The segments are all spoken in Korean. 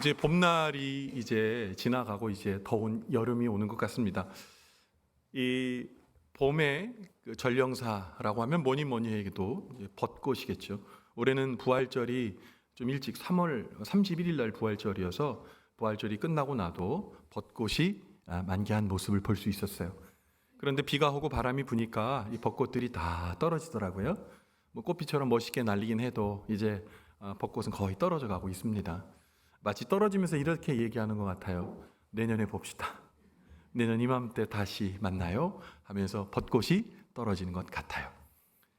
이제 봄날이 이제 지나가고 이제 더운 여름이 오는 것 같습니다. 이 봄의 그 전령사라고 하면 뭐니 뭐니 해도 벚꽃이겠죠. 올해는 부활절이 좀 일찍 3월 31일 날 부활절이어서 부활절이 끝나고 나도 벚꽃이 아, 만개한 모습을 볼 수 있었어요. 그런데 비가 오고 바람이 부니까 이 벚꽃들이 다 떨어지더라고요. 뭐 꽃비처럼 멋있게 날리긴 해도 이제 아, 벚꽃은 거의 떨어져 가고 있습니다. 마치 떨어지면서 이렇게 얘기하는 것 같아요. 내년에 봅시다. 내년 이맘때 다시 만나요. 하면서 벚꽃이 떨어지는 것 같아요.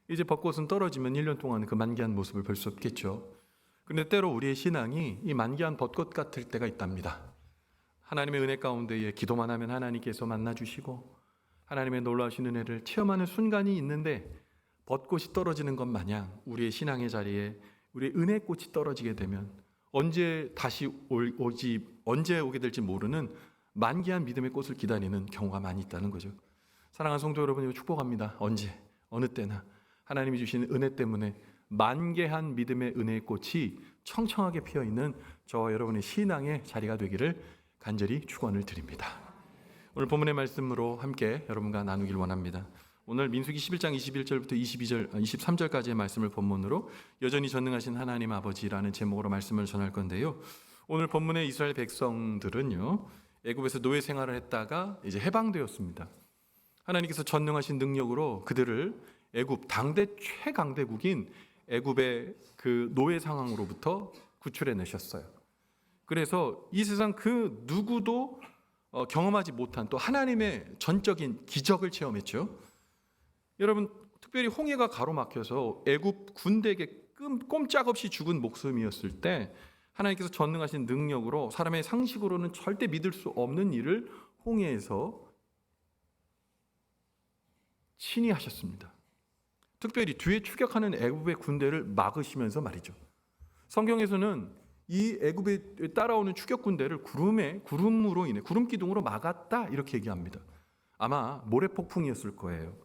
이제 벚꽃은 떨어지면 1년 동안 그 만개한 모습을 볼 수 없겠죠. 근데 때로 우리의 신앙이 이 만개한 벚꽃 같을 때가 있답니다. 하나님의 은혜 가운데에 기도만 하면 하나님께서 만나 주시고 하나님의 놀라우신 은혜를 체험하는 순간이 있는데 벚꽃이 떨어지는 것 마냥 우리의 신앙의 자리에 우리의 은혜 꽃이 떨어지게 되면 언제 다시 올- 오지 언제 오게 될지 모르는 만개한 믿음의 꽃을 기다리는 경우가 많이 있다는 거죠. 사랑하는 성도 여러분, 축복합니다. 언제 어느 때나 하나님이 주시는 은혜 때문에 만개한 믿음의 은혜의 꽃이 청청하게 피어 있는 저와 여러분의 신앙의 자리가 되기를 간절히 축원을 드립니다. 오늘 본문의 말씀으로 함께 여러분과 나누길 원합니다. 오늘 민수기 11장 21절부터 22절, 23절까지의 말씀을 본문으로 여전히 전능하신 하나님 아버지라는 제목으로 말씀을 전할 건데요. 오늘 본문의 이스라엘 백성들은요. 애굽에서 노예 생활을 했다가 이제 해방되었습니다. 하나님께서 전능하신 능력으로 그들을 애굽 당대 최강대국인 애굽의 그 노예 상황으로부터 구출해 내셨어요. 그래서 이 세상 그 누구도 어, 경험하지 못한 또 하나님의 전적인 기적을 체험했죠. 여러분 특별히 홍해가 가로막혀서 애굽 군대에게 끔- 꼼짝없이 죽은 목숨이었을 때 하나님께서 전능하신 능력으로 사람의 상식으로는 절대 믿을 수 없는 일을 홍해에서 친히 하셨습니다. 특별히 뒤에 추격하는 애굽의 군대를 막으시면서 말이죠. 성경에서는 이 애굽에 따라오는 추격 군대를 구름에 구름으로 인해 구름 기둥으로 막았다 이렇게 얘기합니다. 아마 모래 폭풍이었을 거예요.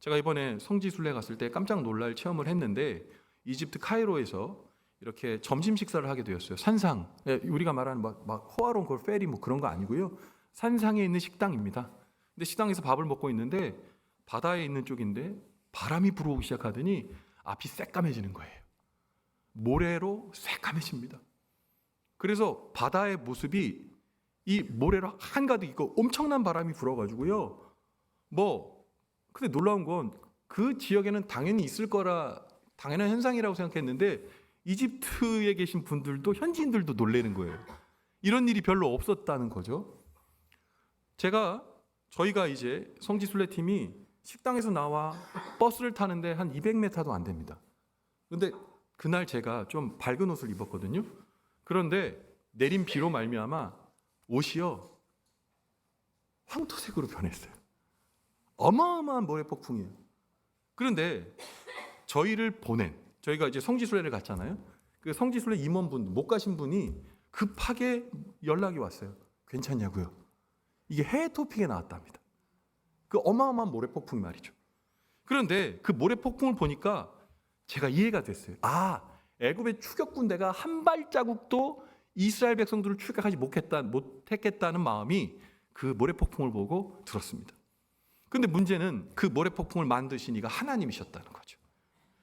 제가 이번에 성지 순례 갔을 때 깜짝 놀랄 체험을 했는데 이집트 카이로에서 이렇게 점심 식사를 하게 되었어요. 산상 예, 우리가 말하는 막, 막 호화로운 그 페리 뭐 그런 거 아니고요. 산상에 있는 식당입니다. 근데 식당에서 밥을 먹고 있는데 바다에 있는 쪽인데 바람이 불어오기 시작하더니 앞이 새까매지는 거예요. 모래로 새까매집니다. 그래서 바다의 모습이 이 모래로 한가득 있고 엄청난 바람이 불어가지고요. 뭐 근데 놀라운 건 그 지역에는 당연히 있을 거라 당연한 현상이라고 생각했는데 이집트에 계신 분들도 현지인들도 놀라는 거예요. 이런 일이 별로 없었다는 거죠. 제가 저희가 이제 성지 순례팀이 식당에서 나와 버스를 타는데 한 200m도 안 됩니다. 근데 그날 제가 좀 밝은 옷을 입었거든요. 그런데 내린 비로 말미암아 옷이요 황토색으로 변했어요. 어마어마한 모래 폭풍이에요. 그런데 저희를 보낸 저희가 이제 성지순례를 갔잖아요. 그 성지순례 임원분 못 가신 분이 급하게 연락이 왔어요. 괜찮냐고요. 이게 해외 토픽에 나왔답니다. 그 어마어마한 모래 폭풍이 말이죠. 그런데 그 모래 폭풍을 보니까 제가 이해가 됐어요. 아, 애굽의 추격 군대가 한 발자국도 이스라엘 백성들을 추격하지 못했다, 못했겠다는 마음이 그 모래 폭풍을 보고 들었습니다. 근데 문제는 그 모래 폭풍을 만드신 이가 하나님이셨다는 거죠.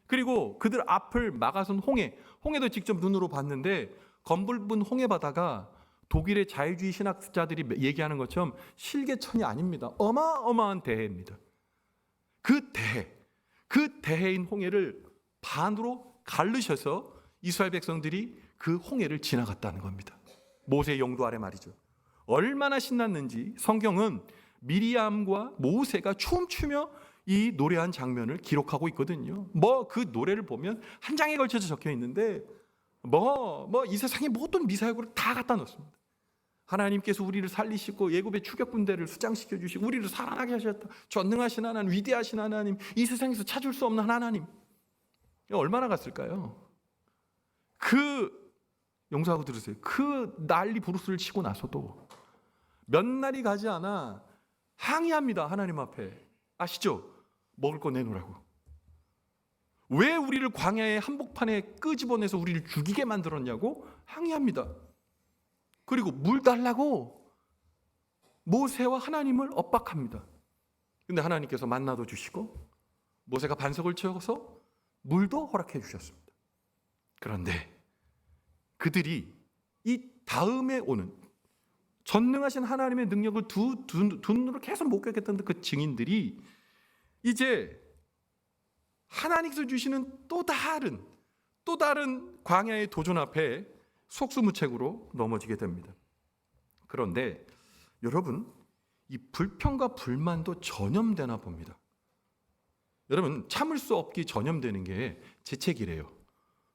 그리고 그들 앞을 막아선 홍해, 홍해도 직접 눈으로 봤는데 검붉은 홍해 바다가 독일의 자유주의 신학자들이 얘기하는 것처럼 실개천이 아닙니다. 어마어마한 대해입니다. 그 대해, 그 대해인 홍해를 반으로 갈르셔서 이스라엘 백성들이 그 홍해를 지나갔다는 겁니다. 모세의 용도 아래 말이죠. 얼마나 신났는지 성경은 미리암과 모세가 춤추며 이 노래한 장면을 기록하고 있거든요. 뭐 그 노래를 보면 한 장에 걸쳐서 적혀 있는데 뭐 뭐 이 세상의 모든 미사역으로 다 갖다 놓습니다. 하나님께서 우리를 살리시고 예굽의 추격 군대를 수장시켜 주시고 우리를 살아나게 하셨다. 전능하신 하나님, 위대하신 하나님, 이 세상에서 찾을 수 없는 하나님. 얼마나 갔을까요? 그 용서하고 들으세요. 그 난리 부르스를 치고 나서도 몇 날이 가지 않아 항의합니다. 하나님 앞에. 아시죠? 먹을 거 내놓으라고. 왜 우리를 광야의 한복판에 끄집어내서 우리를 죽이게 만들었냐고 항의합니다. 그리고 물 달라고 모세와 하나님을 엇박합니다. 근데 하나님께서 만나도 주시고 모세가 반석을 채워서 물도 허락해 주셨습니다. 그런데 그들이 이 다음에 오는 전능하신 하나님의 능력을 두, 두, 두 눈으로 계속 목격했던 그 증인들이 이제 하나님께서 주시는 또 다른 또 다른 광야의 도전 앞에 속수무책으로 넘어지게 됩니다. 그런데 여러분 이 불평과 불만도 전염되나 봅니다. 여러분 참을 수 없기 전염되는 게 재채기래요.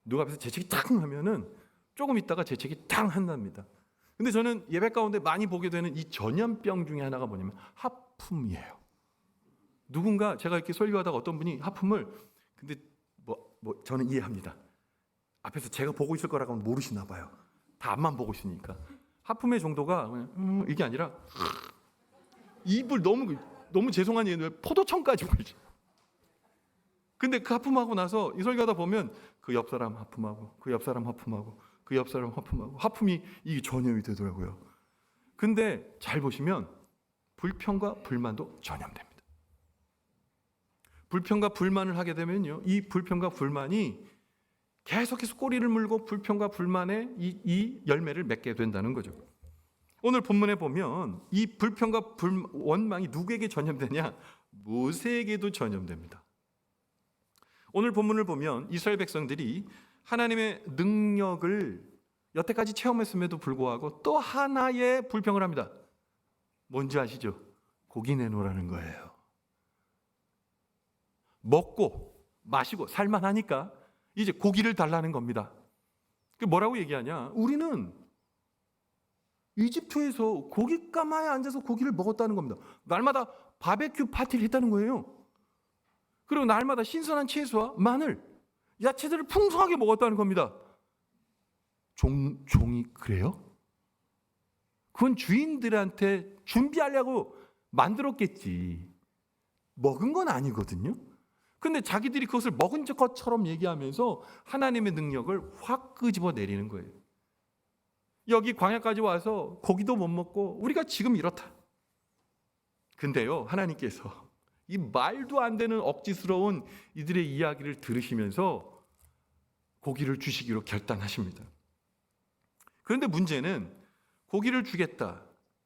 누가 앞에서 재채기 딱 하면은 조금 있다가 재채기 딱 한답니다. 근데 저는 예배 가운데 많이 보게 되는 이 전염병 중에 하나가 뭐냐면 하품이에요. 누군가 제가 이렇게 설교하다가 어떤 분이 하품을 근데 뭐, 뭐 저는 이해합니다. 앞에서 제가 보고 있을 거라고는 모르시나 봐요. 다 앞만 보고 있으니까 하품의 정도가 그냥 음, 이게 아니라 입을 너무 너무 죄송한 얘기 포도청까지 불지. 근데 그 하품하고 나서 이 설교하다 보면 그 옆 사람 하품하고 그 옆 사람 하품하고 그 옆 사람 하품하고 하품이 이게 전염이 되더라고요. 근데 잘 보시면 불평과 불만도 전염됩니다. 불평과 불만을 하게 되면요, 이 불평과 불만이 계속해서 꼬리를 물고 불평과 불만의 이, 이 열매를 맺게 된다는 거죠. 오늘 본문에 보면 이 불평과 불, 원망이 누구에게 전염되냐? 모세에게도 전염됩니다. 오늘 본문을 보면 이스라엘 백성들이 하나님의 능력을 여태까지 체험했음에도 불구하고 또 하나의 불평을 합니다. 뭔지 아시죠? 고기 내놓으라는 거예요. 먹고 마시고 살만하니까 이제 고기를 달라는 겁니다. 그 뭐라고 얘기하냐? 우리는 이집트에서 고깃가마에 앉아서 고기를 먹었다는 겁니다. 날마다 바베큐 파티를 했다는 거예요. 그리고 날마다 신선한 채소와 마늘, 야채들을 풍성하게 먹었다는 겁니다. 종, 종이 그래요? 그건 주인들한테 준비하려고 만들었겠지. 먹은 건 아니거든요. 근데 자기들이 그것을 먹은 것처럼 얘기하면서 하나님의 능력을 확 끄집어 내리는 거예요. 여기 광야까지 와서 고기도 못 먹고 우리가 지금 이렇다. 근데요, 하나님께서 이 말도 안 되는 억지스러운 이들의 이야기를 들으시면서 고기를 주시기로 결단하십니다. 그런데 문제는 고기를 주겠다.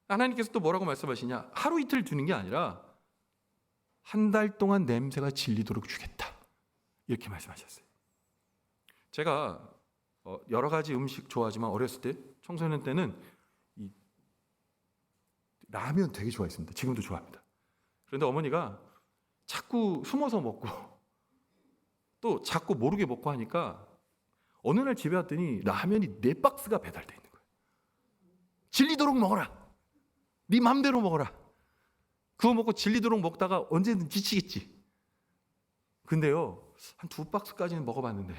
하나님께서 또 뭐라고 말씀하시냐? 하루 이틀 주는 게 아니라 한 달 동안 냄새가 질리도록 주겠다. 이렇게 말씀하셨어요. 제가 어, 여러 가지 음식 좋아하지만 어렸을 때 청소년 때는 이 라면 되게 좋아했습니다. 지금도 좋아합니다. 그런데 어머니가 자꾸 숨어서 먹고 또 자꾸 모르게 먹고 하니까 어느 날 집에 왔더니 라면이 네 박스가 배달돼 있는 거예요. 질리도록 먹어라. 네 맘대로 먹어라. 그거 먹고 질리도록 먹다가 언제든 지치겠지. 근데요, 한 두 박스까지는 먹어봤는데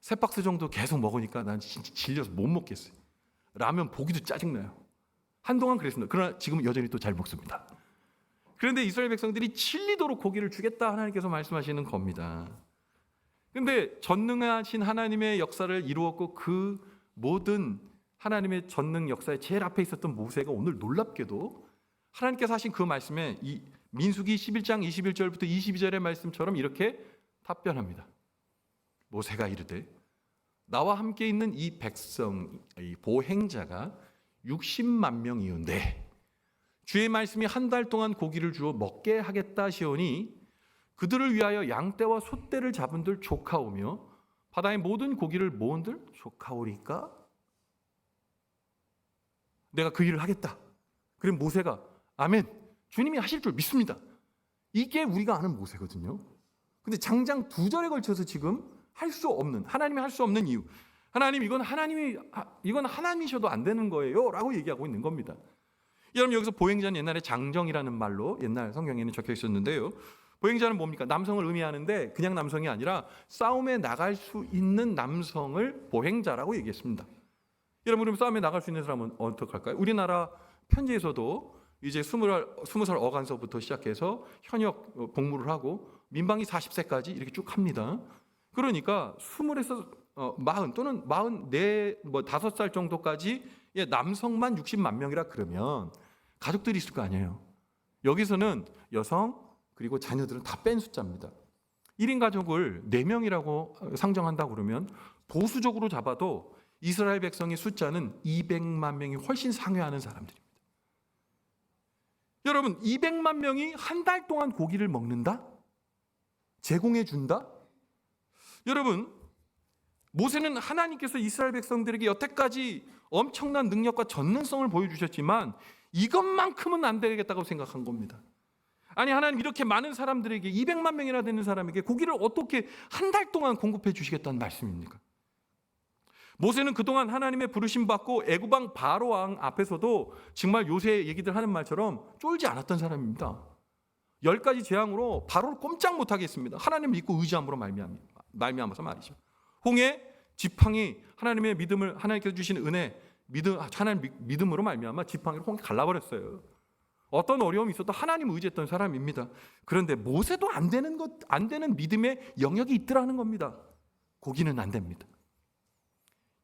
세 박스 정도 계속 먹으니까 난 진짜 질려서 못 먹겠어요. 라면 보기도 짜증나요. 한동안 그랬습니다. 그러나 지금 여전히 또 잘 먹습니다. 그런데 이스라엘 백성들이 질리도록 고기를 주겠다 하나님께서 말씀하시는 겁니다. 근데 전능하신 하나님의 역사를 이루었고 그 모든 하나님의 전능 역사의 제일 앞에 있었던 모세가 오늘 놀랍게도 하나님께서 하신 그 말씀에 이 민수기 11장 21절부터 22절의 말씀처럼 이렇게 답변합니다. 모세가 이르되 나와 함께 있는 이 백성 이 보행자가 60만 명이온데 주의 말씀이 한 달 동안 고기를 주어 먹게 하겠다 시오니 그들을 위하여 양떼와 소떼를 잡은들 조카오며 바다의 모든 고기를 모은들 조카오리까 내가 그 일을 하겠다. 그럼 모세가 아멘. 주님이 하실 줄 믿습니다. 이게 우리가 아는 모세거든요. 근데 장장 두 절에 걸쳐서 지금 할 수 없는 하나님이 할 수 없는 이유. 하나님 이건 하나님이 이건 하나님이셔도 안 되는 거예요라고 얘기하고 있는 겁니다. 여러분 여기서 보행자는 옛날에 장정이라는 말로 옛날 성경에는 적혀 있었는데요. 보행자는 뭡니까? 남성을 의미하는데 그냥 남성이 아니라 싸움에 나갈 수 있는 남성을 보행자라고 얘기했습니다. 여러분 그럼 싸움에 나갈 수 있는 사람은 어떡할까요? 우리나라 편지에서도 이제 스무 살 스무 살 어간서부터 시작해서 현역 복무를 하고 민방위 40세까지 이렇게 쭉 합니다. 그러니까 스물에서 어, 마흔 또는 마흔 네뭐 다섯 살 정도까지 예, 남성만 60만 명이라 그러면 가족들이 있을 거 아니에요. 여기서는 여성 그리고 자녀들은 다 뺀 숫자입니다. 1인 가족을 4명이라고 상정한다 그러면 보수적으로 잡아도 이스라엘 백성의 숫자는 200만 명이 훨씬 상회하는 사람들입니다. 여러분, 200만 명이 한 달 동안 고기를 먹는다? 제공해 준다? 여러분, 모세는 하나님께서 이스라엘 백성들에게 여태까지 엄청난 능력과 전능성을 보여주셨지만 이것만큼은 안 되겠다고 생각한 겁니다. 아니 하나님 이렇게 많은 사람들에게 200만 명이나 되는 사람에게 고기를 어떻게 한 달 동안 공급해 주시겠다는 말씀입니까? 모세는 그동안 하나님의 부르심 받고 애굽왕 바로 왕 앞에서도 정말 요새 얘기들 하는 말처럼 쫄지 않았던 사람입니다. 열 가지 재앙으로 바로를 꼼짝 못 하겠습니다. 하나님 믿고 의지함으로 말미암 말미암아서 말이죠. 홍해 지팡이 하나님의 믿음을 하나님께서 주신 은혜 믿음 하나님 믿- 믿음으로 말미암아 지팡이를 홍해 갈라버렸어요. 어떤 어려움이 있어도 하나님 의지했던 사람입니다. 그런데 모세도 안 되는 것 안 되는 믿음의 영역이 있더라는 겁니다. 고기는 안 됩니다.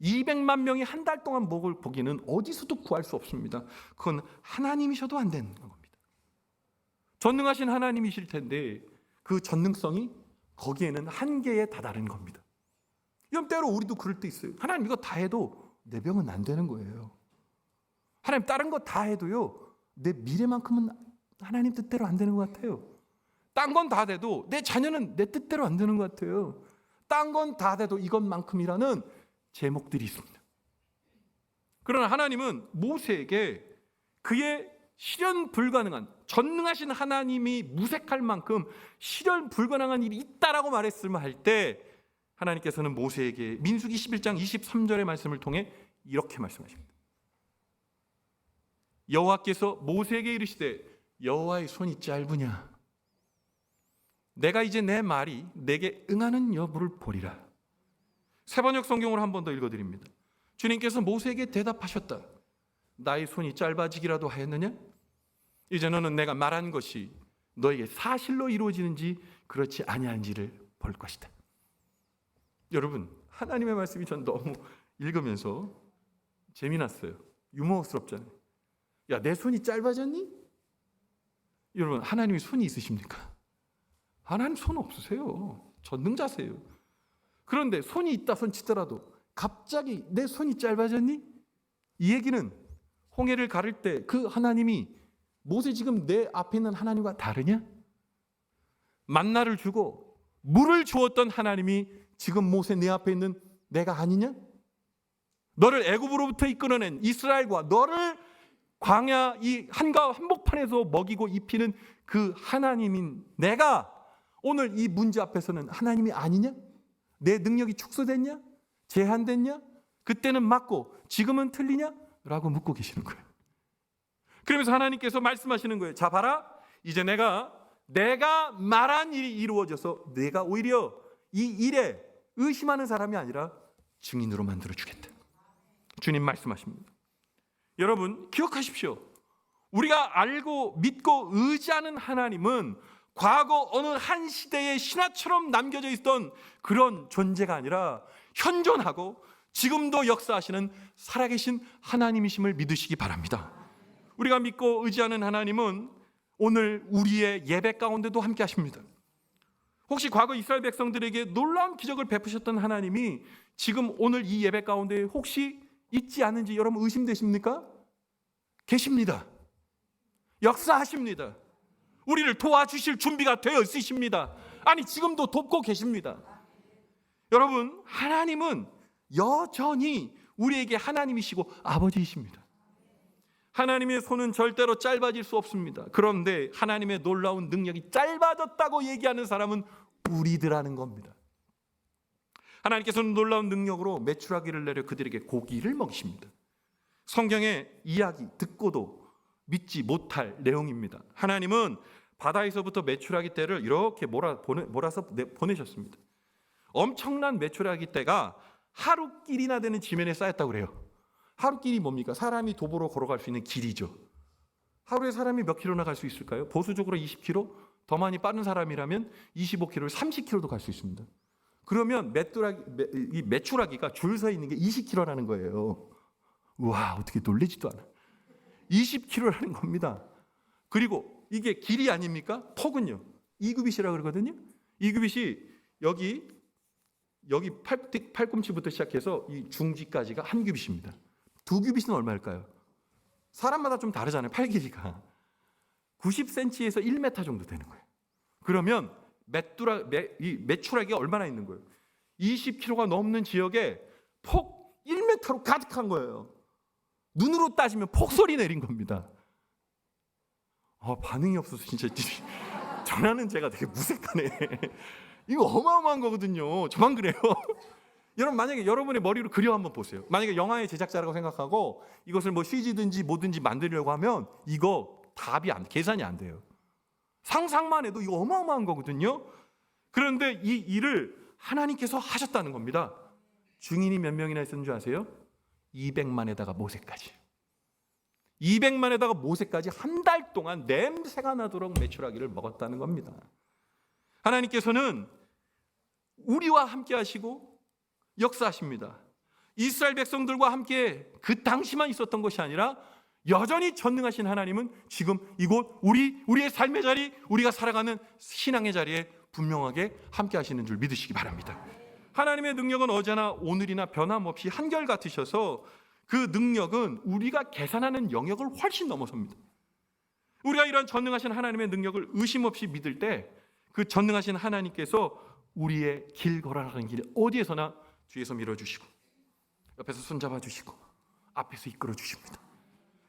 200만 명이 한 달 동안 먹을 고기는 어디서도 구할 수 없습니다. 그건 하나님이셔도 안 되는 겁니다. 전능하신 하나님이실 텐데 그 전능성이 거기에는 한계에 다다른 겁니다. 이런 때로 우리도 그럴 때 있어요. 하나님 이거 다 해도 내 병은 안 되는 거예요. 하나님 다른 거 다 해도요. 내 미래만큼은 하나님 뜻대로 안 되는 것 같아요. 딴 건 다 돼도 내 자녀는 내 뜻대로 안 되는 것 같아요. 딴 건 다 돼도 이것만큼이라는 제목들이 있습니다. 그러나 하나님은 모세에게 그의 실현 불가능한 전능하신 하나님이 무색할 만큼 실현 불가능한 일이 있다라고 말했으면 할때 하나님께서는 모세에게 민수기 11장 23절의 말씀을 통해 이렇게 말씀하십니다. 여호와께서 모세에게 이르시되 여호와의 손이 짧으냐 내가 이제 내 말이 내게 응하는 여부를 보리라. 세번역 성경을 한번 더 읽어 드립니다. 주님께서 모세에게 대답하셨다. 나의 손이 짧아지기라도 하였느냐? 이제 너는 내가 말한 것이 너에게 사실로 이루어지는지 그렇지 아니한지를 볼 것이다. 여러분, 하나님의 말씀이 전 너무 읽으면서 재미났어요. 유머스럽잖아요. 야, 내 손이 짧아졌니? 여러분, 하나님이 손이 있으십니까? 하나님 손 없으세요. 전능자세요. 그런데 손이 있다 손 치더라도 갑자기 내 손이 짧아졌니? 이 얘기는 홍해를 가를 때그 하나님이 모세 지금 내 앞에 있는 하나님과 다르냐? 만나를 주고 물을 주었던 하나님이 지금 모세 내 앞에 있는 내가 아니냐? 너를 애굽으로부터 이끌어낸 이스라엘과 너를 광야 이 한가 한복판에서 먹이고 입히는 그 하나님인 내가 오늘 이 문제 앞에서는 하나님이 아니냐? 내 능력이 축소됐냐? 제한됐냐? 그때는 맞고 지금은 틀리냐? 라고 묻고 계시는 거예요. 그러면서 하나님께서 말씀하시는 거예요. 자, 봐라. 이제 내가 내가 말한 일이 이루어져서 내가 오히려 이 일에 의심하는 사람이 아니라 증인으로 만들어 주겠다. 주님 말씀하십니다. 여러분, 기억하십시오. 우리가 알고 믿고 의지하는 하나님은 과거 어느 한 시대의 신화처럼 남겨져 있던 그런 존재가 아니라 현존하고 지금도 역사하시는 살아계신 하나님이심을 믿으시기 바랍니다. 우리가 믿고 의지하는 하나님은 오늘 우리의 예배 가운데도 함께 하십니다. 혹시 과거 이스라엘 백성들에게 놀라운 기적을 베푸셨던 하나님이 지금 오늘 이 예배 가운데 혹시 있지 않은지 여러분 의심되십니까? 계십니다. 역사하십니다. 우리를 도와주실 준비가 되어 있으십니다. 아니 지금도 돕고 계십니다. 여러분 하나님은 여전히 우리에게 하나님이시고 아버지이십니다. 하나님의 손은 절대로 짧아질 수 없습니다. 그런데 하나님의 놀라운 능력이 짧아졌다고 얘기하는 사람은 우리들하는 겁니다. 하나님께서는 놀라운 능력으로 메추라기를 내려 그들에게 고기를 먹이십니다. 성경의 이야기 듣고도 믿지 못할 내용입니다. 하나님은 바다에서부터 메추라기 떼를 이렇게 몰아 보내, 내- 보내셨습니다. 엄청난 메추라기 떼가 하루 길이나 되는 지면에 쌓였다고 그래요. 하루 길이 뭡니까? 사람이 도보로 걸어갈 수 있는 길이죠. 하루에 사람이 몇 킬로나 갈 수 있을까요? 보수적으로 20 킬로, 더 많이 빠른 사람이라면 25 킬로를 30 킬로도 갈 수 있습니다. 그러면 메뚜라기, 메, 이 메추라기가 줄 서 있는 게 20킬로라는 거예요. 와 어떻게 놀래지도 않아. 20km라는 겁니다. 그리고 이게 길이 아닙니까? 폭은요. 2규빗이라 그러거든요. 2규빗이 여기 여기 팔, 팔꿈치부터 시작해서 이 중지까지가 한 규빗입니다. 두 규빗은 얼마일까요? 사람마다 좀 다르잖아요. 팔 길이가 90cm에서 1m 정도 되는 거예요. 그러면 메뚜라 매, 이 매출액이 얼마나 있는 거예요? 20km가 넘는 지역에 폭 1m로 가득한 거예요. 눈으로 따지면 폭설이 내린 겁니다. 아, 반응이 없어서 진짜 전화는 제가 되게 무색하네. 이거 어마어마한 거거든요. 저만 그래요. 여러분 만약에 여러분의 머리로 그려 한번 보세요. 만약에 영화의 제작자라고 생각하고 이것을 뭐 CG든지 뭐든지 만들려고 하면 이거 답이 안 계산이 안 돼요. 상상만 해도 이거 어마어마한 거거든요. 그런데 이 일을 하나님께서 하셨다는 겁니다. 증인이 몇 명이나 있었는 줄 아세요? 200만에다가 모세까지. 200만에다가 모세까지 한 달 동안 냄새가 나도록 메추라기를 먹었다는 겁니다. 하나님께서는 우리와 함께 하시고 역사하십니다. 이스라엘 백성들과 함께 그 당시만 있었던 것이 아니라 여전히 전능하신 하나님은 지금 이곳 우리 우리의 삶의 자리, 우리가 살아가는 신앙의 자리에 분명하게 함께 하시는 줄 믿으시기 바랍니다. 하나님의 능력은 어제나 오늘이나 변함없이 한결 같으셔서 그 능력은 우리가 계산하는 영역을 훨씬 넘어섭니다. 우리가 이런 전능하신 하나님의 능력을 의심 없이 믿을 때 그 전능하신 하나님께서 우리의 길 걸어가는 길 어디에서나 뒤에서 밀어주시고 옆에서 손잡아 주시고 앞에서 이끌어 주십니다.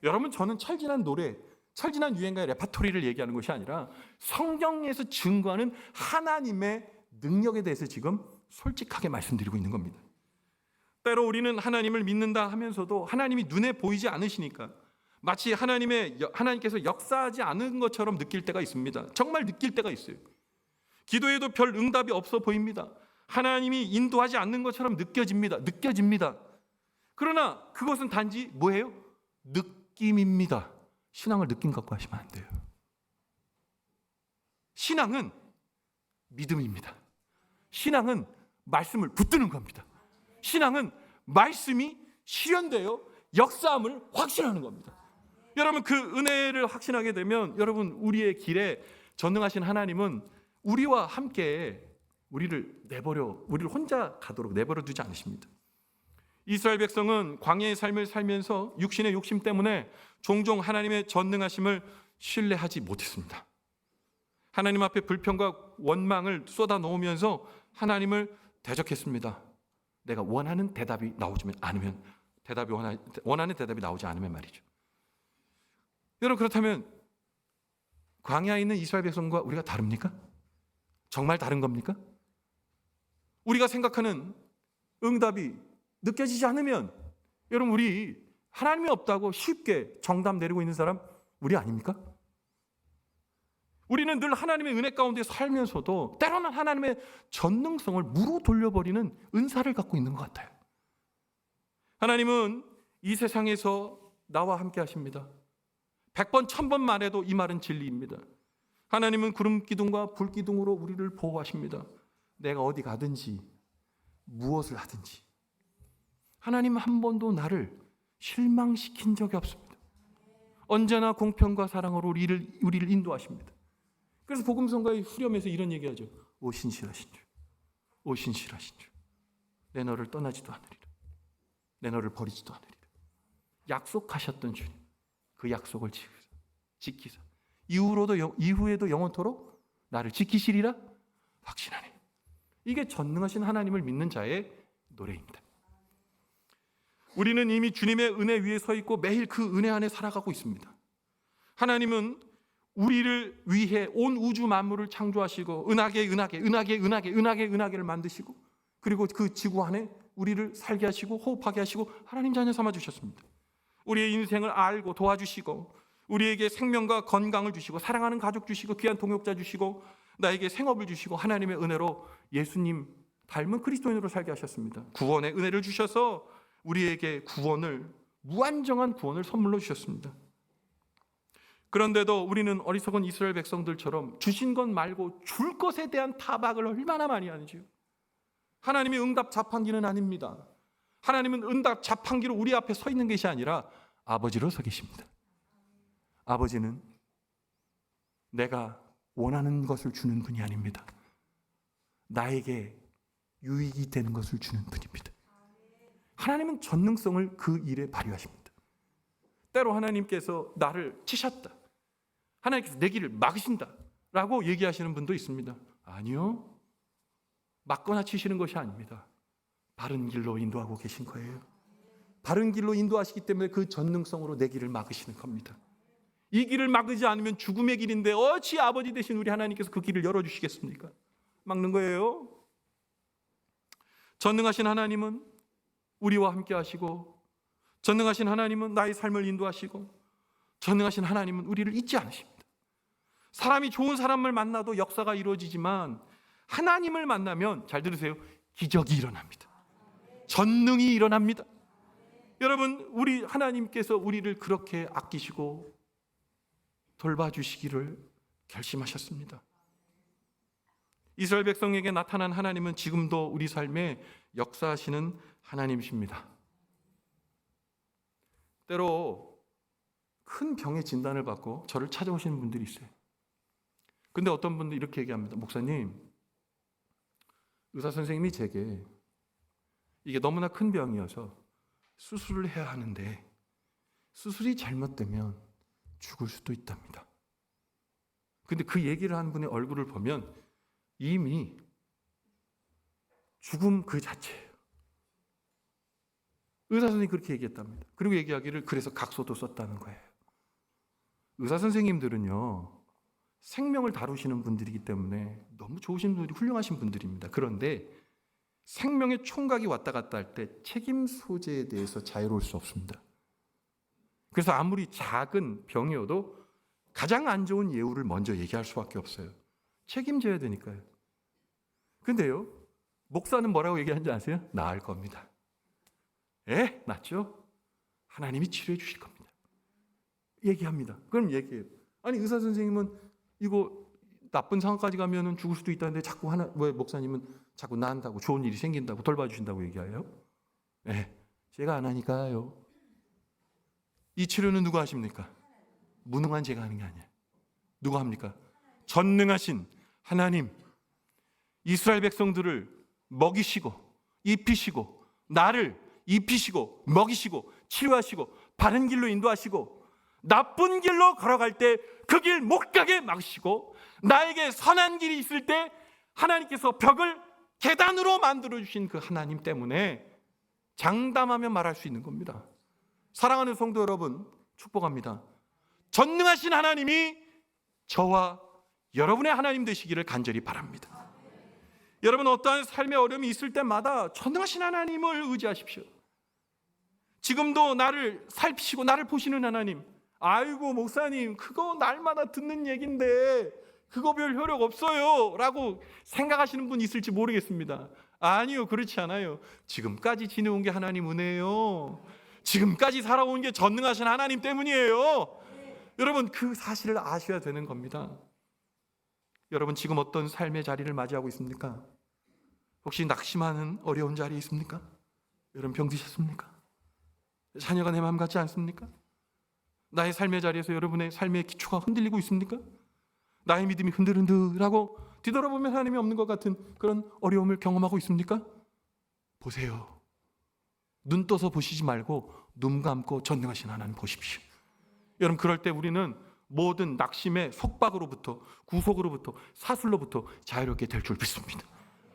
여러분 저는 철진한 노래, 철진한 유행가의 레파토리를 얘기하는 것이 아니라 성경에서 증거하는 하나님의 능력에 대해서 지금 솔직하게 말씀드리고 있는 겁니다. 때로 우리는 하나님을 믿는다 하면서도 하나님이 눈에 보이지 않으시니까 마치 하나님의 하나님께서 역사하지 않은 것처럼 느낄 때가 있습니다. 정말 느낄 때가 있어요. 기도에도 별 응답이 없어 보입니다. 하나님이 인도하지 않는 것처럼 느껴집니다. 느껴집니다. 그러나 그것은 단지 뭐예요? 느 낌입니다. 신앙을 느낌 갖고 하시면 안 돼요. 신앙은 믿음입니다. 신앙은 말씀을 붙드는 겁니다. 신앙은 말씀이 실현되어 역사함을 확신하는 겁니다. 여러분 그 은혜를 확신하게 되면 여러분 우리의 길에 전능하신 하나님은 우리와 함께 우리를 내버려 우리를 혼자 가도록 내버려 두지 않으십니다. 이스라엘 백성은 광야의 삶을 살면서 육신의 욕심 때문에 종종 하나님의 전능하심을 신뢰하지 못했습니다. 하나님 앞에 불평과 원망을 쏟아 놓으면서 하나님을 대적했습니다. 내가 원하는 대답이 나오지 않으면 대답이 원하, 원하는 대답이 나오지 않으면 말이죠. 여러분 그렇다면 광야에 있는 이스라엘 백성과 우리가 다릅니까? 정말 다른 겁니까? 우리가 생각하는 응답이 느껴지지 않으면 여러분 우리 하나님이 없다고 쉽게 정답 내리고 있는 사람 우리 아닙니까? 우리는 늘 하나님의 은혜 가운데 살면서도 때로는 하나님의 전능성을 무로 돌려버리는 은사를 갖고 있는 것 같아요. 하나님은 이 세상에서 나와 함께 하십니다. 백번 천번 말해도 이 말은 진리입니다. 하나님은 구름 기둥과 불 기둥으로 우리를 보호하십니다. 내가 어디 가든지 무엇을 하든지 하나님 한 번도 나를 실망시킨 적이 없습니다. 언제나 공평과 사랑으로 우리를 우리를 인도하십니다. 그래서 복음성가의 후렴에서 이런 얘기하죠. 오 신실하신 주, 오 신실하신 주, 내 너를 떠나지도 않으리라, 내 너를 버리지도 않으리라. 약속하셨던 주님, 그 약속을 지키사 이후로도 이후에도 영원토록 나를 지키시리라 확신하네. 이게 전능하신 하나님을 믿는 자의 노래입니다. 우리는 이미 주님의 은혜 위에 서 있고 매일 그 은혜 안에 살아가고 있습니다. 하나님은 우리를 위해 온 우주 만물을 창조하시고 은하계 은하계 은하계 은하계 은하계 은하계를 만드시고 그리고 그 지구 안에 우리를 살게 하시고 호흡하게 하시고 하나님 자녀 삼아 주셨습니다. 우리의 인생을 알고 도와주시고 우리에게 생명과 건강을 주시고 사랑하는 가족 주시고 귀한 동역자 주시고 나에게 생업을 주시고 하나님의 은혜로 예수님 닮은 그리스도인으로 살게 하셨습니다. 구원의 은혜를 주셔서 우리에게 구원을 무한정한 구원을 선물로 주셨습니다. 그런데도 우리는 어리석은 이스라엘 백성들처럼 주신 것 말고 줄 것에 대한 타박을 얼마나 많이 하는지요. 하나님의 응답 자판기는 아닙니다. 하나님은 은답 자판기로 우리 앞에 서 있는 것이 아니라 아버지로 서 계십니다. 아버지는 내가 원하는 것을 주는 분이 아닙니다. 나에게 유익이 되는 것을 주는 분입니다. 하나님은 전능성을 그 일에 발휘하십니다. 때로 하나님께서 나를 치셨다. 하나님께서 내 길을 막으신다. 라고 얘기하시는 분도 있습니다. 아니요. 막거나 치시는 것이 아닙니다. 바른 길로 인도하고 계신 거예요. 바른 길로 인도하시기 때문에 그 전능성으로 내 길을 막으시는 겁니다. 이 길을 막으지 않으면 죽음의 길인데 어찌 아버지 되신 우리 하나님께서 그 길을 열어주시겠습니까? 막는 거예요. 전능하신 하나님은 우리와 함께 하시고 전능하신 하나님은 나의 삶을 인도하시고 전능하신 하나님은 우리를 잊지 않으십니다. 사람이 좋은 사람을 만나도 역사가 이루어지지만 하나님을 만나면 잘 들으세요. 기적이 일어납니다. 전능이 일어납니다. 여러분, 우리 하나님께서 우리를 그렇게 아끼시고 돌봐주시기를 결심하셨습니다. 이스라엘 백성에게 나타난 하나님은 지금도 우리 삶에 역사하시는 하나님이십니다. 때로 큰 병의 진단을 받고 저를 찾아오시는 분들이 있어요. 근데 어떤 분들 이렇게 얘기합니다. 목사님, 의사 선생님이 제게 이게 너무나 큰 병이어서 수술을 해야 하는데 수술이 잘못되면 죽을 수도 있답니다. 근데 그 얘기를 한 분의 얼굴을 보면 이미 죽음 그 자체예요. 의사 선생님이 그렇게 얘기했답니다. 그리고 얘기하기를 그래서 각서도 썼다는 거예요. 의사 선생님들은요, 생명을 다루시는 분들이기 때문에 너무 좋으신 분들이 훌륭하신 분들입니다. 그런데 생명의 총각이 왔다 갔다 할 때 책임 소재에 대해서 자유로울 수 없습니다. 그래서 아무리 작은 병이어도 가장 안 좋은 예우를 먼저 얘기할 수밖에 없어요. 책임져야 되니까요. 근데요, 목사는 뭐라고 얘기하는지 아세요? 나을 겁니다. 예, 낫죠? 하나님이 치료해 주실 겁니다. 얘기합니다. 그럼 얘기해요. 아니, 의사 선생님은 이거 나쁜 상황까지 가면은 죽을 수도 있다는데 자꾸 하나, 왜 목사님은 자꾸 나한다고 좋은 일이 생긴다고 돌봐주신다고 얘기해요? 예, 제가 안 하니까요. 이 치료는 누가 하십니까? 무능한 제가 하는 게 아니에요. 누가 합니까? 전능하신 하나님, 이스라엘 백성들을 먹이시고, 입히시고, 나를 입히시고, 먹이시고, 치료하시고, 바른 길로 인도하시고, 나쁜 길로 걸어갈 때 그 길 못 가게 막으시고, 나에게 선한 길이 있을 때 하나님께서 벽을 계단으로 만들어 주신 그 하나님 때문에 장담하며 말할 수 있는 겁니다. 사랑하는 성도 여러분, 축복합니다. 전능하신 하나님이 저와 여러분의 하나님 되시기를 간절히 바랍니다. 여러분 어떠한 삶의 어려움이 있을 때마다 전능하신 하나님을 의지하십시오. 지금도 나를 살피시고 나를 보시는 하나님. 아이고 목사님 그거 날마다 듣는 얘긴데 그거 별 효력 없어요 라고 생각하시는 분 있을지 모르겠습니다. 아니요 그렇지 않아요. 지금까지 지내온 게 하나님 은혜예요. 지금까지 살아온 게 전능하신 하나님 때문이에요. 여러분 그 사실을 아셔야 되는 겁니다. 여러분 지금 어떤 삶의 자리를 맞이하고 있습니까? 혹시 낙심하는 어려운 자리에 있습니까? 여러분 병드셨습니까? 자녀가 내 마음 같지 않습니까? 나의 삶의 자리에서 여러분의 삶의 기초가 흔들리고 있습니까? 나의 믿음이 흔들흔들하고 뒤돌아보면 하나님이 없는 것 같은 그런 어려움을 경험하고 있습니까? 보세요. 눈 떠서 보시지 말고 눈 감고 전능하신 하나님 보십시오. 여러분 그럴 때 우리는 모든 낙심의 속박으로부터 구속으로부터 사슬로부터 자유롭게 될 줄 믿습니다.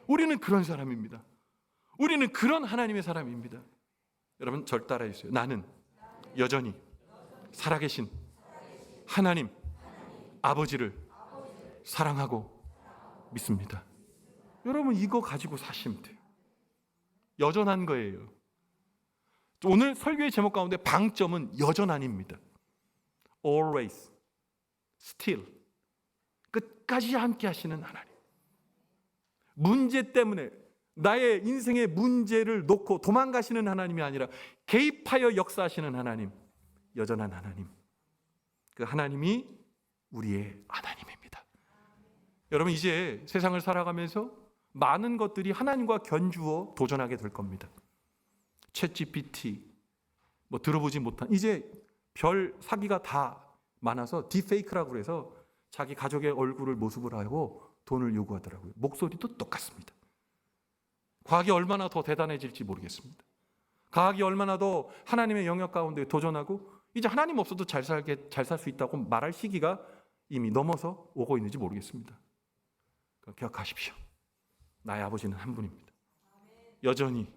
우리는 그런 사람입니다. 우리는 그런 하나님의 사람입니다. 여러분 절 따라해 주세요. 나는 여전히 살아계신 하나님 아버지를 사랑하고 믿습니다. 여러분 이거 가지고 사시면 돼요. 여전한 거예요. 오늘 설교의 제목 가운데 방점은 여전한입니다. Always, still, 끝까지 함께 하시는 하나님. 문제 때문에 나의 인생의 문제를 놓고 도망가시는 하나님이 아니라 개입하여 역사하시는 하나님, 여전한 하나님. 그 하나님이 우리의 하나님입니다. 여러분 이제 세상을 살아가면서 많은 것들이 하나님과 견주어 도전하게 될 겁니다. 챗 GPT 뭐 들어보지 못한 이제 별 사기가 다 많아서 딥페이크라고 그래서 자기 가족의 얼굴을 모습을 하고 돈을 요구하더라고요. 목소리도 똑같습니다. 과학이 얼마나 더 대단해질지 모르겠습니다. 과학이 얼마나 더 하나님의 영역 가운데 도전하고 이제 하나님 없어도 잘 살게 잘 살 수 있다고 말할 시기가 이미 넘어서 오고 있는지 모르겠습니다. 그러니까 기억하십시오. 나의 아버지는 한 분입니다. 여전히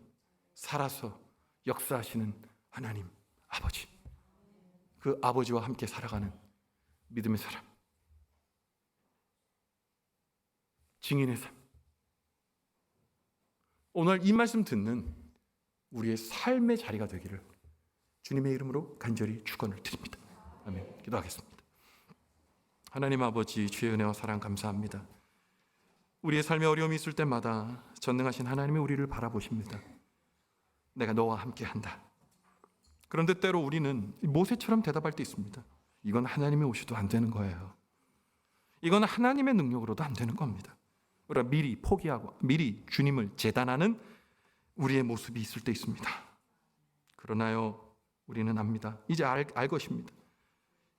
살아서 역사하시는 하나님 아버지. 그 아버지와 함께 살아가는 믿음의 사람. 증인의 삶. 오늘 이 말씀 듣는 우리의 삶의 자리가 되기를 주님의 이름으로 간절히 축원을 드립니다. 아멘. 기도하겠습니다. 하나님 아버지 주의 은혜와 사랑 감사합니다. 우리의 삶에 어려움이 있을 때마다 전능하신 하나님이 우리를 바라보십니다. 내가 너와 함께 한다. 그런데 때로 우리는 모세처럼 대답할 때 있습니다. 이건 하나님이 오셔도 안 되는 거예요. 이건 하나님의 능력으로도 안 되는 겁니다. 우리가 미리 포기하고 미리 주님을 재단하는 우리의 모습이 있을 때 있습니다. 그러나요, 우리는 압니다. 이제 알, 알 것입니다.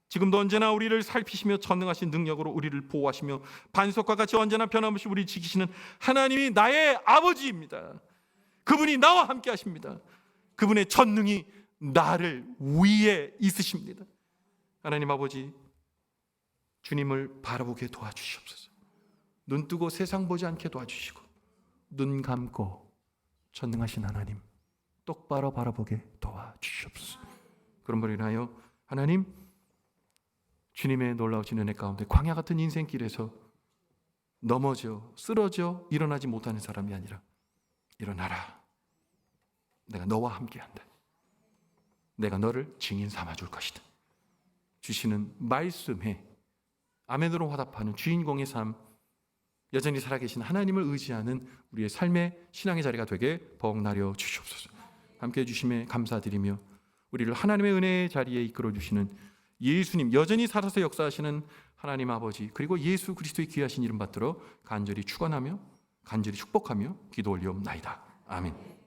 지금도 언제나 우리를 살피시며 전능하신 능력으로 우리를 보호하시며 반석과 같이 언제나 변함없이 우리 지키시는 하나님이 나의 아버지입니다. 그분이 나와 함께 하십니다. 그분의 전능이 나를 위에 있으십니다. 하나님 아버지, 주님을 바라보게 도와주시옵소서. 눈 뜨고 세상 보지 않게 도와주시고 눈 감고 전능하신 하나님 똑바로 바라보게 도와주시옵소서. 그런 걸 인하여 하나님 주님의 놀라우신 은혜 가운데 광야 같은 인생길에서 넘어져 쓰러져 일어나지 못하는 사람이 아니라 일어나라. 내가 너와 함께한다. 내가 너를 증인 삼아 줄 것이다. 주시는 말씀에 아멘으로 화답하는 주인공의 삶 여전히 살아계신 하나님을 의지하는 우리의 삶의 신앙의 자리가 되게 벅나려 주시옵소서. 함께 해주심에 감사드리며 우리를 하나님의 은혜의 자리에 이끌어 주시는 예수님 여전히 살아서 역사하시는 하나님 아버지 그리고 예수 그리스도의 귀하신 이름 받들어 간절히 축원하며 간절히 축복하며 기도 올리옵나이다. 아멘.